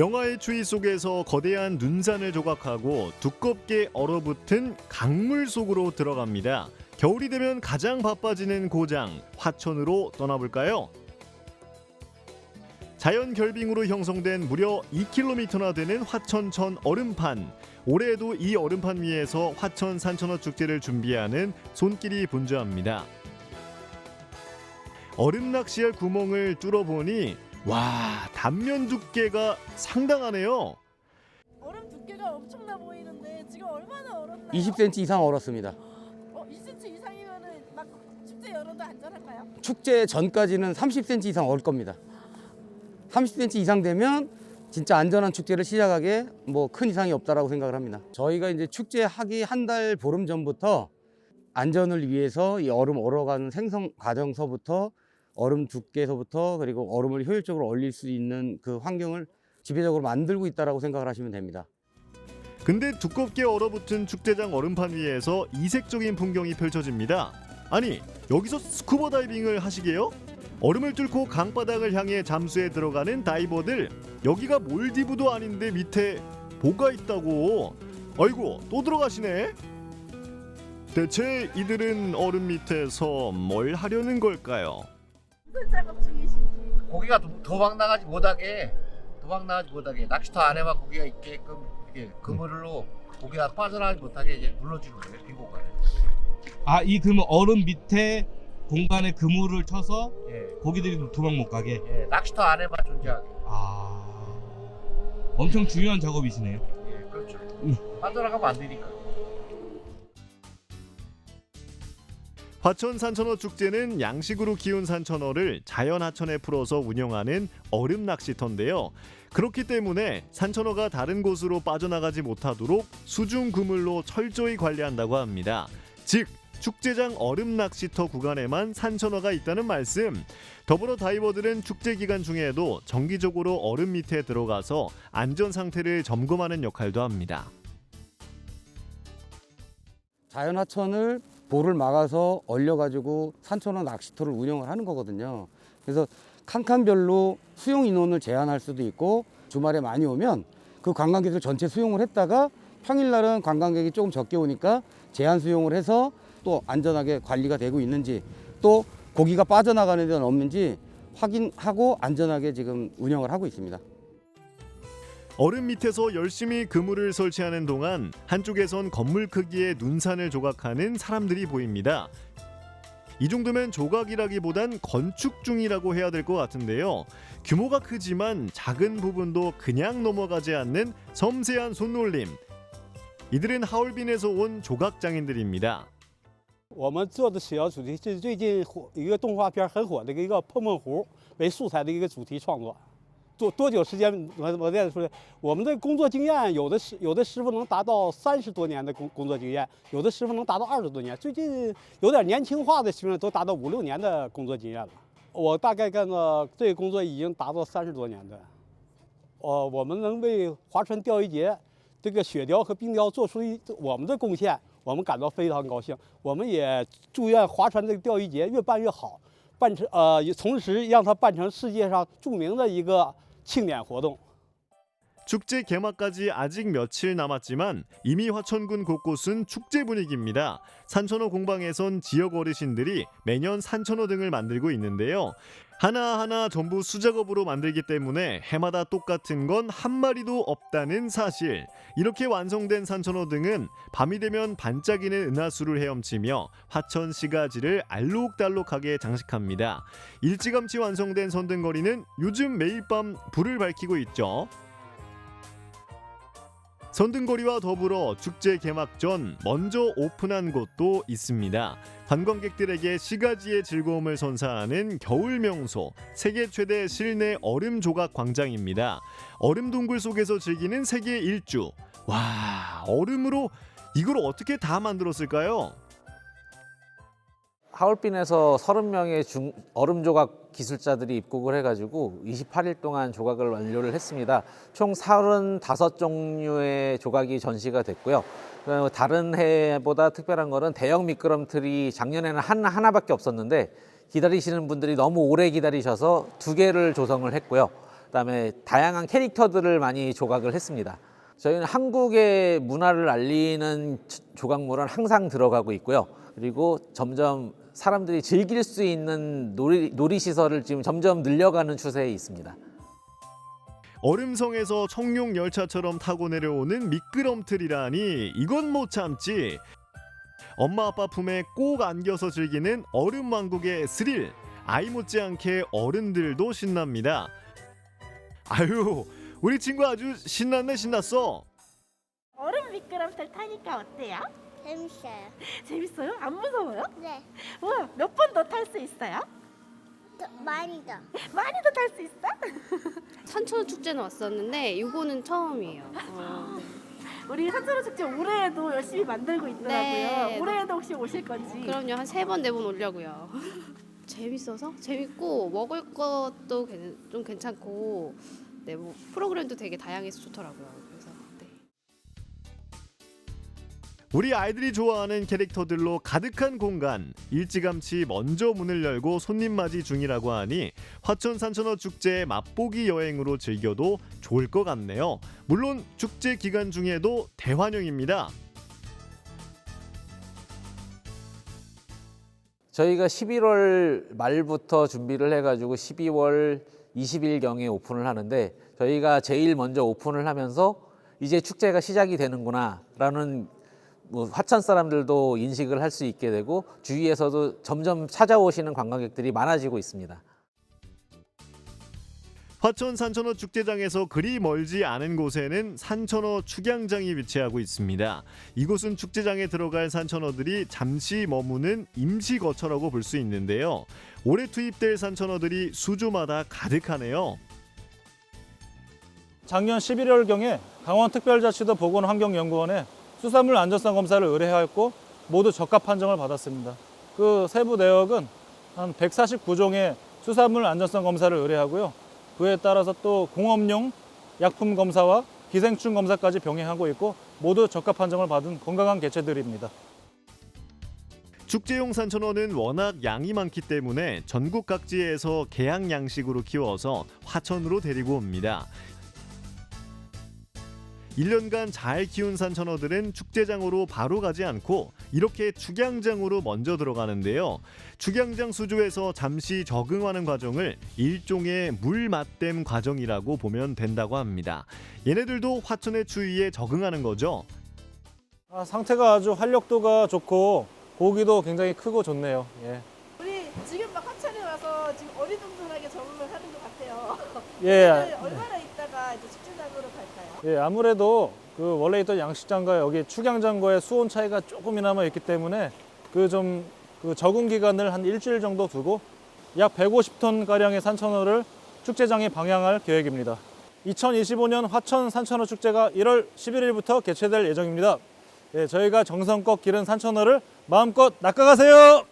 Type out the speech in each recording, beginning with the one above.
영하의 추위 속에서 거대한 눈산을 조각하고 두껍게 얼어붙은 강물 속으로 들어갑니다. 겨울이 되면 가장 바빠지는 고장 화천으로 떠나볼까요? 자연 결빙으로 형성된 무려 2km나 되는 화천천 얼음판. 올해에도 이 얼음판 위에서 화천 산천어 축제를 준비하는 손길이 분주합니다. 얼음 낚시할 구멍을 뚫어보니 와 단면 두께가 상당하네요. 얼음 두께가 엄청나 보이는데 지금 얼마나 얼었나요? 20cm 이상 얼었습니다. 어, 20cm 이상이면은 막 축제 열어도 안전한가요? 축제 전까지는 30cm 이상 얼 겁니다. 30cm 이상 되면 진짜 안전한 축제를 시작하기에 뭐 큰 이상이 없다라고 생각을 합니다. 저희가 이제 축제 하기 한 달 보름 전부터 안전을 위해서 이 얼음 얼어가는 생성 과정서부터 얼음 두께서부터 그리고 얼음을 효율적으로 얼릴 수 있는 그 환경을 지배적으로 만들고 있다라고 생각을 하시면 됩니다. 근데 두껍게 얼어붙은 축제장 얼음판 위에서 이색적인 풍경이 펼쳐집니다. 아니 여기서 스쿠버 다이빙을 하시게요? 얼음을 뚫고 강바닥을 향해 잠수에 들어가는 다이버들 여기가 몰디브도 아닌데 밑에 뭐가 있다고 아이고 또 들어가시네 대체 이들은 얼음 밑에서 뭘 하려는 걸까요? 무슨 작업 중이신지 고기가 도- 도망 나가지 못하게 도망 나가지 못하게 낚시터 안에만 고기가 있게끔 이렇게 그물로 고기가 빠져나가지 못하게 이제 눌러주는 거예요 빈 공간에. 아, 이 그러면 얼음 밑에 공간에 그물을 쳐서 예, 고기들이 도망 못 가게. 예, 낚시터 안에만 존재하게. 아, 엄청 중요한 작업이시네요. 예, 그렇죠. 음. 빠져나가면 안 되니까. 화천 산천어 축제는 양식으로 키운 산천어를 자연 하천에 풀어서 운영하는 얼음 낚시터인데요. 그렇기 때문에 산천어가 다른 곳으로 빠져나가지 못하도록 수중 그물로 철저히 관리한다고 합니다. 즉 축제장 얼음 낚시터 구간에만 산천어가 있다는 말씀. 더불어 다이버들은 축제 기간 중에도 정기적으로 얼음 밑에 들어가서 안전 상태를 점검하는 역할도 합니다. 자연 하천을 볼을 막아서 얼려가지고 산천어 낚시터를 운영을 하는 거거든요. 그래서 칸칸별로 수용 인원을 제한할 수도 있고 주말에 많이 오면 그 관광객들 전체 수용을 했다가 평일날은 관광객이 조금 적게 오니까 제한 수용을 해서 또 안전하게 관리가 되고 있는지 또 고기가 빠져나가는 데는 없는지 확인하고 안전하게 지금 운영을 하고 있습니다. 얼음 밑에서 열심히 그물을 설치하는 동안 한쪽에선 건물 크기의 눈산을 조각하는 사람들이 보입니다. 이 정도면 조각이라기보단 건축 중이라고 해야 될 것 같은데요. 규모가 크지만 작은 부분도 그냥 넘어가지 않는 섬세한 손놀림. 이들은 하얼빈에서 온 조각장인들입니다.我们做的主要主题是最近火一个动画片很火的一个碰碰胡为素材的一个主题创作。 多多久时间？我我再说，我们的工作经验，有的师有的师傅能达到三十多年的工工作经验，有的师傅能达到二十多年，最近有点年轻化的师傅都达到五六年的工作经验了。我大概干了这个工作已经达到三十多年的。呃，我们能为划船钓鱼节这个雪雕和冰雕做出一我们的贡献，我们感到非常高兴。我们也祝愿划船这个钓鱼节越办越好，办成呃，同时让它办成世界上著名的一个庆典活动。 축제 개막까지 아직 며칠 남았지만 이미 화천군 곳곳은 축제 분위기입니다. 산천어 공방에선 지역 어르신들이 매년 산천어 등을 만들고 있는데요. 하나하나 전부 수작업으로 만들기 때문에 해마다 똑같은 건 한 마리도 없다는 사실. 이렇게 완성된 산천어 등은 밤이 되면 반짝이는 은하수를 헤엄치며 화천 시가지를 알록달록하게 장식합니다. 일찌감치 완성된 선등거리는 요즘 매일 밤 불을 밝히고 있죠. 선등거리와 더불어 축제 개막 전 먼저 오픈한 곳도 있습니다. 관광객들에게 시가지의 즐거움을 선사하는 겨울 명소 세계 최대 실내 얼음 조각 광장입니다. 얼음 동굴 속에서 즐기는 세계 일주. 와 얼음으로 이걸 어떻게 다 만들었을까요? 하얼빈에서 30명의 중, 얼음 조각 기술자들이 입국을 해가지고 28일 동안 조각을 완료를 했습니다. 총 35종류의 조각이 전시가 됐고요. 어, 다른 해보다 특별한 거는 대형 미끄럼틀이 작년에는 한, 하나밖에 없었는데 기다리시는 분들이 너무 오래 기다리셔서 두 개를 조성을 했고요. 그다음에 다양한 캐릭터들을 많이 조각을 했습니다. 저희는 한국의 문화를 알리는 조각물은 항상 들어가고 있고요. 그리고 점점 사람들이 즐길 수 있는 놀이, 놀이 시설을 지금 점점 늘려가는 추세에 있습니다. 얼음성에서 청룡 열차처럼 타고 내려오는 미끄럼틀이라니 이건 못 참지. 엄마 아빠 품에 꼭 안겨서 즐기는 얼음 왕국의 스릴. 아이 못지않게 어른들도 신납니다. 아유, 우리 친구 아주 신났네 신났어. 얼음 미끄럼틀 타니까 어때요? 재밌어요. 재밌어요? 안 무서워요? 네, 우와 몇 번 더 탈 수 있어요? 더, 많이 더. 많이 더 탈 수 있어? 산천어 축제는 왔었는데 이거는 처음이에요. 어. 우리 산천어 축제 올해에도 열심히 만들고 있더라고요. 네. 올해에도 혹시 오실 건지. 그럼요 한 세 번 네번 오려고요. 재밌어서 재밌고 먹을 것도 괜- 좀 괜찮고 네 뭐 프로그램도 되게 다양해서 좋더라고요. 우리 아이들이 좋아하는 캐릭터들로 가득한 공간 일찌감치 먼저 문을 열고 손님 맞이 중이라고 하니 화천 산천어 축제 맛보기 여행으로 즐겨도 좋을 것 같네요. 물론 축제 기간 중에도 대환영입니다. 저희가 11월 말부터 준비를 해가지고 12월 20일 경에 오픈을 하는데 저희가 제일 먼저 오픈을 하면서 이제 축제가 시작이 되는구나라는 뭐 화천 사람들도 인식을 할 수 있게 되고 주위에서도 점점 찾아오시는 관광객들이 많아지고 있습니다. 화천 산천어 축제장에서 그리 멀지 않은 곳에는 산천어 축양장이 위치하고 있습니다. 이곳은 축제장에 들어갈 산천어들이 잠시 머무는 임시 거처라고 볼 수 있는데요. 올해 투입될 산천어들이 수조마다 가득하네요. 작년 11월경에 강원특별자치도 보건환경연구원에 수산물 안전성 검사를 의뢰하였고 모두 적합 판정을 받았습니다. 그 세부 내역은 한 149종의 수산물 안전성 검사를 의뢰하고요. 그에 따라서 또 공업용 약품 검사와 기생충 검사까지 병행하고 있고 모두 적합 판정을 받은 건강한 개체들입니다. 축제용 산천어는 워낙 양이 많기 때문에 전국 각지에서 개양 양식으로 키워서 화천으로 데리고 옵니다. 1년간 잘 키운 산천어들은 축제장으로 바로 가지 않고 이렇게 축양장으로 먼저 들어가는데요. 축양장 수조에서 잠시 적응하는 과정을 일종의 물 맞댐 과정이라고 보면 된다고 합니다. 얘네들도 화천의 추위에 적응하는 거죠. 아, 상태가 아주 활력도가 좋고 고기도 굉장히 크고 좋네요. 예. 우리 지금 막 화천에 와서 지금 어리둥절하게 적응을 하는 것 같아요. 예, 오늘 얼마나 있다가 이제? 예, 아무래도 그 원래 있던 양식장과 여기 축양장과의 수온 차이가 조금이나마 있기 때문에 그좀그 적응 기간을 한 일주일 정도 두고 약 150톤 가량의 산천어를 축제장에 방향할 계획입니다. 2025년 화천 산천어 축제가 1월 11일부터 개최될 예정입니다. 예, 저희가 정성껏 기른 산천어를 마음껏 낚아가세요.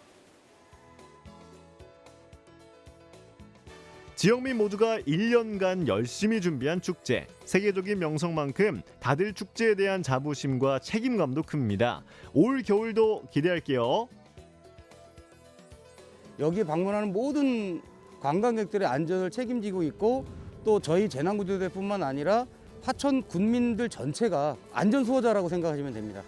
지역민 모두가 1년간 열심히 준비한 축제. 세계적인 명성만큼 다들 축제에 대한 자부심과 책임감도 큽니다. 올 겨울도 기대할게요. 여기 방문하는 모든 관광객들의 안전을 책임지고 있고 또 저희 재난구조대뿐만 아니라 화천 군민들 전체가 안전 수호자라고 생각하시면 됩니다.